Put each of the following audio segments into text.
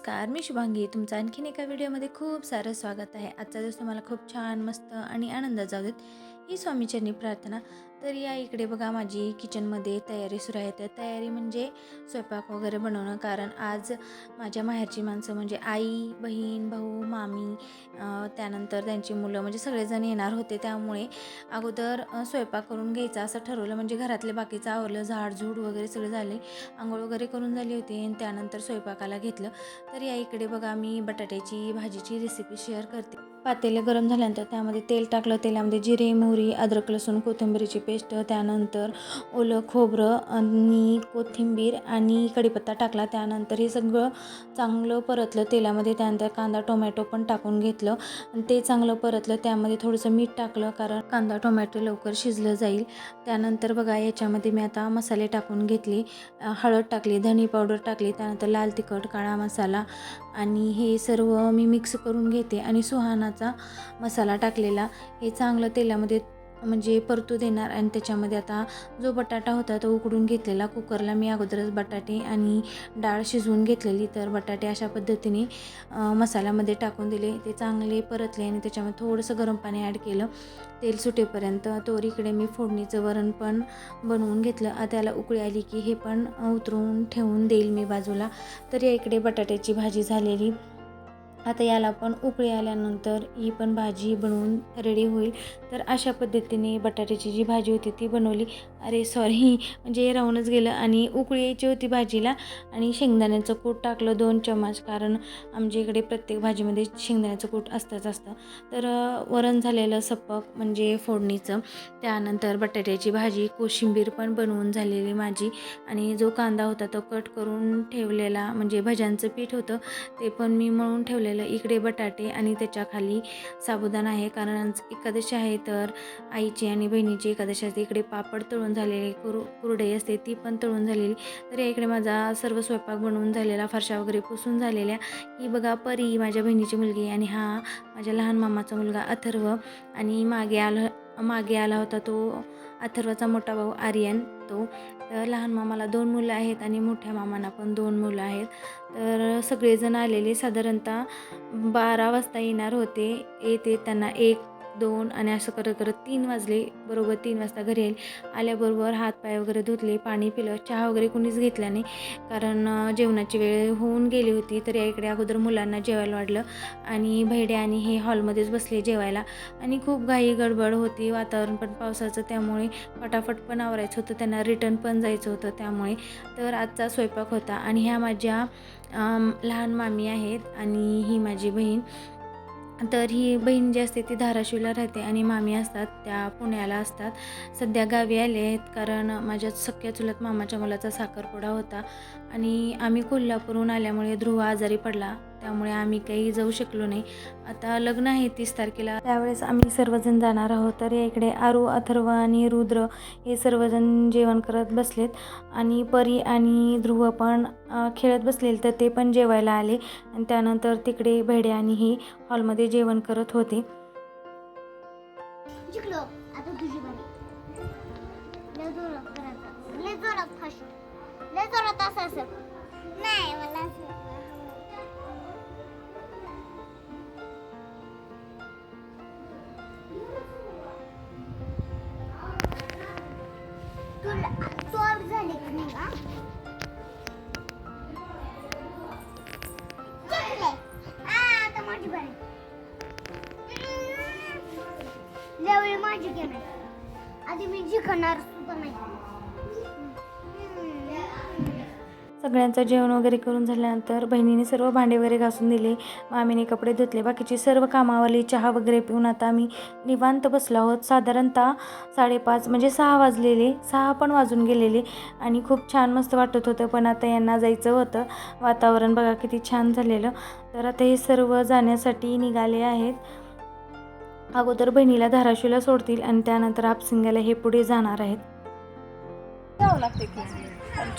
नमस्कार मी शुभांगी. तुमचं आणखीन एका व्हिडिओमध्ये खूप सारं स्वागत आहे. आजचा दिवस तुम्हाला खूप छान मस्त आणि आनंद जाऊ देत ही स्वामीचरणी प्रार्थना तर या इकडे बघा माझी किचनमध्ये तयारी सुरू आहे. तर तयारी म्हणजे स्वयंपाक वगैरे बनवणं. कारण आज माझ्या माहेरची माणसं म्हणजे आई बहीण भाऊ मामी त्यानंतर त्यांची मुलं म्हणजे सगळेजण येणार होते. त्यामुळे अगोदर स्वयंपाक करून घ्यायचा असं ठरवलं. म्हणजे घरातले बाकीचं आवरलं झाडझूड वगैरे सगळं झाले. आंघोळ वगैरे करून झाली होती आणि त्यानंतर स्वयंपाकाला घेतलं. तर या इकडे बघा मी बटाट्याची भाजीची रेसिपी शेअर करते. पातेलं गरम झाल्यानंतर त्यामध्ये तेल टाकलं. तेलामध्ये जिरे मोहरी अद्रक लसूण कोथिंबीरीची पेस्ट त्यानंतर ओलं खोबरं आणि कोथिंबीर आणि कढीपत्ता टाकला. त्यानंतर हे सगळं चांगलं परतलं तेलामध्ये. त्यानंतर कांदा टोमॅटो पण टाकून घेतलं. आणि ते चांगलं परतलं त्यामध्ये थोडंसं मीठ टाकलं कारण कांदा टोमॅटो लवकर शिजलं जाईल. त्यानंतर बघा याच्यामध्ये मी आता मसाले टाकून घेतले. हळद टाकली धनी पावडर टाकली त्यानंतर लाल तिखट काळा मसाला आणि हे सर्व मी मिक्स करून घेते. आणि सुहानाचा मसाला टाकलेला. हे चांगलं तेलामध्ये म्हणजे परतू देणार आणि त्याच्यामध्ये आता जो बटाटा होता तो उकडून घेतलेला कुकरला मी अगोदरच बटाटे आणि डाळ शिजवून घेतलेली तर बटाटे अशा पद्धतीने मसाल्यामध्ये टाकून दिले. ते चांगले परतले आणि त्याच्यामध्ये थोडंसं गरम पाणी ॲड केलं. तेल सुटेपर्यंत तोरीकडे इकडे मी फोडणीचं वरण पण बनवून घेतलं. त्याला उकळी आली की हे पण उतरून ठेवून देईल मी बाजूला. तर या इकडे बटाट्याची भाजी झालेली. आता याला पण उकळी आल्यानंतर ही पण भाजी बनवून रेडी होईल. तर अशा पद्धतीने बटाट्याची जी भाजी होती ती बनवली. अरे सॉरी म्हणजे राहूनच गेलं आणि उकळी यायची होती भाजीला आणि शेंगदाण्याचं कूट टाकलं दोन चम्मच कारण आमच्या इकडे प्रत्येक भाजीमध्ये शेंगदाण्याचं कूट असतंच असतं. तर वरण झालेलं सपक म्हणजे फोडणीचं. त्यानंतर बटाट्याची भाजी कोशिंबीर पण बनवून झालेली माझी आणि जो कांदा होता तो कट करून ठेवलेला म्हणजे भज्यांचं पीठ होतं ते पण मी मळून ठेवलेलं इकडे बटाटे आणि त्याच्याखाली साबुदाणा आहे. कारण एकादशी आहे तर आईची आणि बहिणीची एकादशी असते. इकडे पापड तळून झालेले कुरु कुरडई असते ती पण तळून झालेली. तर या इकडे माझा सर्व स्वयंपाक बनवून झालेला फरशा वगैरे पुसून झालेल्या. ही बघा परी माझ्या बहिणीची मुलगी आणि हा माझ्या लहान मामाचा मुलगा अथर्व. आणि मागे आलं मागे आला होता तो अथर्वचा मोठा भाऊ आर्यन तो. तर लहान मामाला दोन मुलं आहेत आणि मोठ्या मामांना पण दोन मुलं आहेत. तर सगळेजण आलेले साधारणतः बारा वाजता येणार होते. येते त्यांना एक दोन आणि असं करत करत तीन वाजले बरोबर तीन वाजता घरी येईल. आल्याबरोबर हातपाय वगैरे धुतले पाणी पिलं चहा वगैरे कुणीच घेतला नाही. कारण जेवणाची वेळ होऊन गेली होती तर या इकडे अगोदर मुलांना जेवायला वाढलं आणि भैडे आणि हे हॉलमध्येच बसले जेवायला. आणि खूप घाई गडबड होती वातावरण पण पावसाचं त्यामुळे फटाफट पण आवरायचं होतं त्यांना रिटर्न पण जायचं होतं त्यामुळे. तर आजचा स्वयंपाक होता आणि ह्या माझ्या लहान मामी आहेत आणि ही माझी बहीण. तर ही बहीण जी असते ती धाराशिवला राहते आणि मामी असतात त्या पुण्याला असतात. सध्या गावी आले आहेत कारण माझ्या सख्या चुलत मामाच्या मुलाचा साखरपुडा होता आणि आम्ही कोल्हापूरहून आल्यामुळे ध्रुव आजारी पडला. त्यामुळे आम्ही काही जाऊ शकलो नाही. आता लग्न आहे तीस तारखेला. त्यावेळेस आम्ही सर्वजण जाणार आहोत. तर या इकडे आरू अथर्व आणि रुद्र हे सर्वजण जेवण करत बसलेत. आणि परी आणि ध्रुव पण खेळत बसलेले. तर ते पण जेवायला आले. आणि त्यानंतर तिकडे भेडे आणि हे हॉलमध्ये जेवण करत होते. जिंकलो आता यावेळी माझी गेम आहे आधी मी जिंकणार सुद्धा नाही. सगळ्यांचं जेवण वगैरे करून झाल्यानंतर बहिणीने सर्व भांडे वगैरे घासून दिले. मामीने कपडे धुतले. बाकीची सर्व कामावाली चहा वगैरे पिऊन आता आम्ही निवांत बसलो आहोत. साधारणतः साडेपाच म्हणजे सहा वाजलेले. सहा पण वाजून गेलेले आणि खूप छान मस्त वाटत होतं. पण आता यांना जायचं होतं. वातावरण बघा किती छान झालेलं. तर आता हे सर्व जाण्यासाठी निघाले आहेत. अगोदर बहिणीला धाराशिवला सोडतील आणि त्यानंतर आपसिंगाला हे पुढे जाणार आहेत. जावं लागते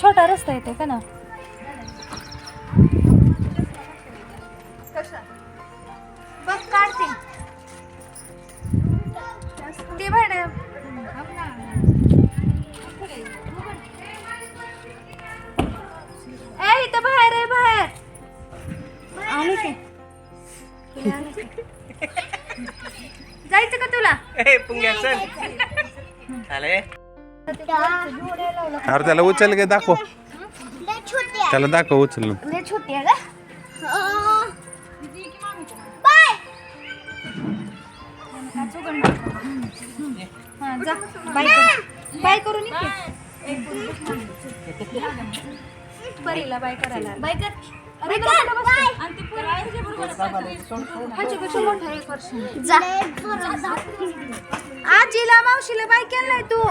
छोटा रस्ता येते का ना? बघ काढते. ते इथं बाहेर आहे बाहेर. की? जायचं का तुला? ए पुंग्या चल. चाले अरे त्याला उचल गे दाखव. त्याला दाखव उचल. लय छोटी आहे का बाय. हा जा बाय कर बाय करून ये परीला बाय करायला बाय कर अरे ह्याच्यापेक्षा मोठा आहे एक वर्ष आजीला मावशीला बाय केलाय तू.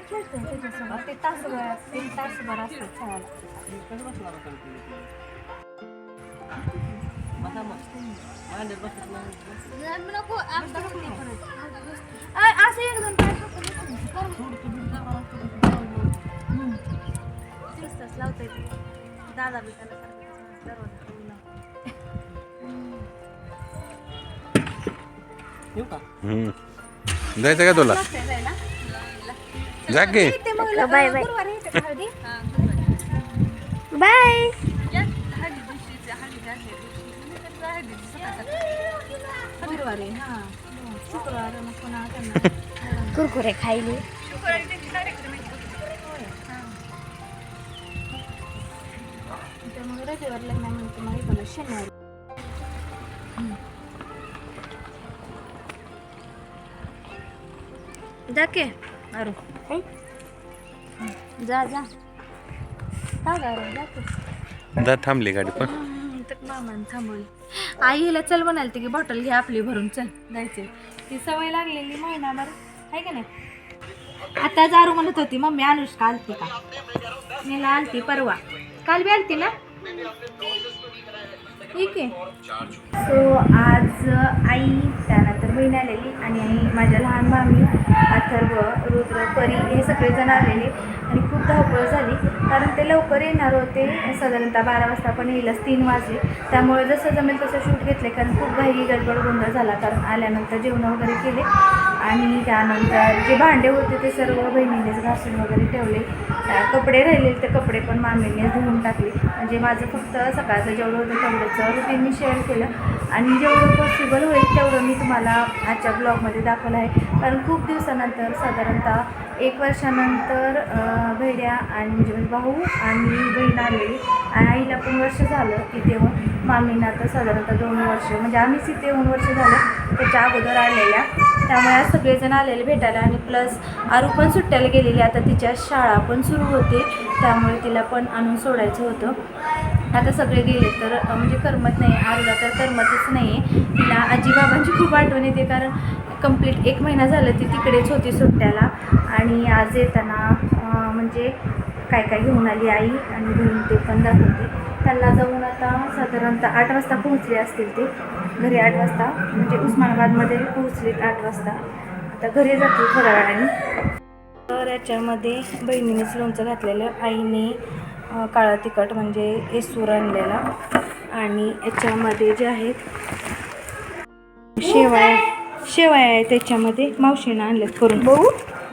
खेळतो ते तासभर तीन तासभर असतात खेळायला अ, असं हम्म. तेच तसं लावता येते. दादा बी त्याला दरवाजा. येऊ का. जायचं का तुला? जा की बाय, बाय. बाय हा कुरकुरे खायले रविवार लग्न म्हणते मग शनिवारी जा के. अरे. जा जा. जा थांबली गाडी पण. मामान थांबवली. आईला चल म्हणालते की बॉटल घे आपली भरून चल जायचे ती सवय लागलेली महिनाभर आहे का नाही? आता जारू म्हणत होती मम्मी अनुष्का आलती का? मीला आलती परवा. काल बी आलती ना? ठीक आहे. सो आज आई त्यानंतर बहीण आलेली आणि आई माझ्या लहान मामी अथर्व रुद्र परी हे सगळेजण आलेले आणि खूप धावपळ झाली. कारण ते लवकर येणार होते. साधारणतः बारा वाजता पण येईलच तीन वाजले. त्यामुळे जसं जमेल तसं शूट घेतले. कारण खूप घाई गडबड गोंधळ झाला. कारण आल्यानंतर जेवण वगैरे केले आणि त्यानंतर जे भांडे होते ते सर्व बहिणीनेच घासून वगैरे ठेवले. कपडे राहिले ते कपडे पण मामीने धुवून टाकले. म्हणजे माझं फक्त सकाळचं जेवढं होतं तेवढंचं रुटीन मी शेअर केलं आणि जेवढं पॉसिबल होईल तेवढं मी तुम्हाला आजच्या ब्लॉगमध्ये दाखवलं आहे. कारण खूप दिवसानंतर साधारणतः एक वर्षानंतर भेड्या भैड्या आणि म्हणजे भाऊ आणि बहीण आलेली. आणि आईला पण वर्ष झालं तिथे येऊन मामींना तर साधारणतः दोन वर्ष म्हणजे आम्हीच इथे दोन वर्ष झालं त्याच्या अगोदर आलेल्या. त्यामुळे आज सगळेजण आलेले भेटायला आणि प्लस आरू पण सुट्ट्याला गेलेली. आता तिच्या शाळा पण सुरू होते. त्यामुळे तिला पण आणून सोडायचं होतं. आता सगळे गेले तर म्हणजे करमत नाही. आरूला तर करमतच नाही. आहे तिला आजी बाबांची खूप आठवण येते कारण कंप्लीट एक महिना झालं ती तिकडेच होती सुट्ट्याला. आणि आज येताना म्हणजे काय काय घेऊन आली आई आणि घेऊन ते पण दाखवते. त्यांना जाऊन आता साधारणतः आठ वाजता पोहोचले असतील ते. घरी आठ वाजता म्हणजे उस्मानाबादमध्ये पोहोचलेत आठ वाजता. आता घरी जातील थोड्या वेळाने. तर याच्यामध्ये बहिणीनेच लोणचं घातलेलं आईने काळा तिखट म्हणजे एसूर आणलेला आणि याच्यामध्ये जे आहेत शेवाया शेवाया आहेत त्याच्यामध्ये मावशीनं आणल्यात करून. बहू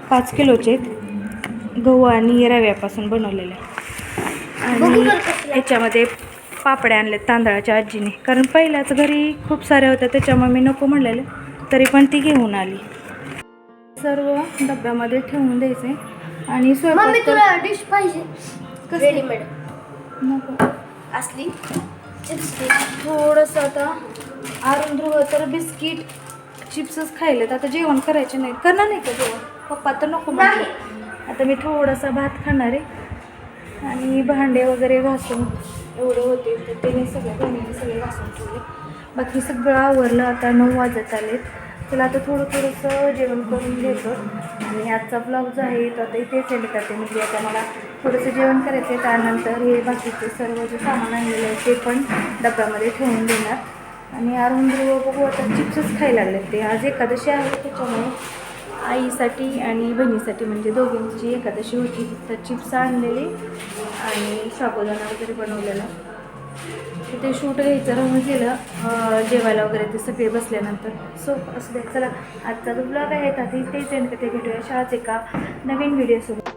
पाच किलोचे आहेत. गहू आणि रव्यापासून बनवलेल्या आणि याच्यामध्ये पापड्या आणल्यात तांदळाच्या आजीने. कारण पहिल्याच घरी खूप साऱ्या होत्या त्याच्यामुळे मी नको म्हणलेले. तरी पण ती घेऊन आली. सर्व डब्यामध्ये ठेवून द्यायचे. आणि स्वयंपाक तुला डिश पाहिजे? रेडीमेड नको. असली? थोडंसं आता आरून ध्रुव तर बिस्किट चिप्सच खायलेत. आता जेवण करायचे नाही. करणार नाही का जेवण? पप्पा तर नको म्हटले आता मी थोडासा भात खाणार आहे. आणि भांडे वगैरे घासून एवढे होते तर त्याने सगळ्या बहिणीने सगळे वाचून ठेवले बाकी सगळं आवरलं आता नऊ वाजत आले त्याला आता थोडं थोडंसं जेवण करून घेतो. आणि आजचा ब्लॉग जो आहे तो आता इथे सेंड करते म्हणजे आता मला थोडंसं जेवण करायचं आहे त्यानंतर हे बाकीचे सर्व जे सामान आणलेलं आहे ते पण डब्यामध्ये ठेवून देणार. आणि अरुण ध्रुव बघू आता चिप्सच खायला लागले ते आज एकादशी आहे त्याच्यामुळे आईसाठी आणि बहिणीसाठी म्हणजे दोघींची एकादशी होती. तर चिप्स आणलेले आणि साबुदाणा वगैरे बनवलेला. तर ते शूट घ्यायचं राहून गेलं जेवायला वगैरे ते सगळे बसल्यानंतर. सो असं द्या चला. आजचा जो ब्लॉग आहे आता तेच एंड ते भेटूया शाळाच एका नवीन व्हिडिओसोबत